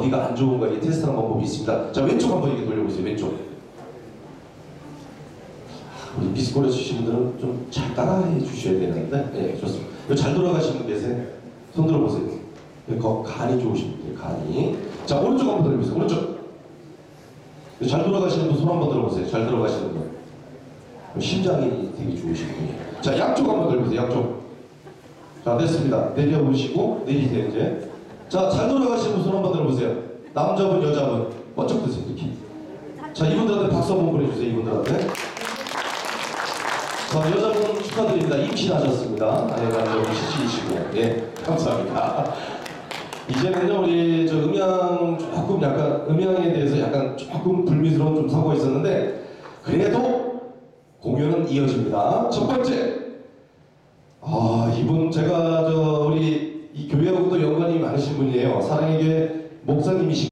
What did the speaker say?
어디가 안 좋은가 이 테스트하는 방법이 있습니다. 자 왼쪽 한번 이렇게 돌려보세요. 왼쪽. 우리 미스코리아 주신 분들은 좀 잘 따라해 주셔야 되는데 네 좋습니다. 이거 잘 돌아가시는 분 계세요? 손 들어보세요. 네, 거 간이 좋으신 분들 간이. 자 오른쪽 한번 돌려보세요. 오른쪽. 네, 잘 돌아가시는 분 손 한번 들어보세요. 잘 들어가시는 분. 심장이 되게 좋으신 분이에요. 자 양쪽 한번 돌려보세요. 양쪽. 자 됐습니다. 내려보시고 내리세요 이제. 자 잘 돌아가시는 분손 한번 들어보세요. 남자분 여자분 번쩍 드세요 이렇게. 자 이분들한테 박수 한번 보내주세요 이분들한테. 자, 여자분 축하드립니다. 임신하셨습니다. 예, 남자분 시시이시고. 예, 감사합니다. 이제는요, 우리 저 음향 조금 약간, 음향에 대해서 약간 조금 불미스러운 좀 사고가 있었는데, 그래도 공연은 이어집니다. 첫 번째. 아, 이분 제가 교회하고도 연관이 많으신 분이에요. 사랑에게 목사님이시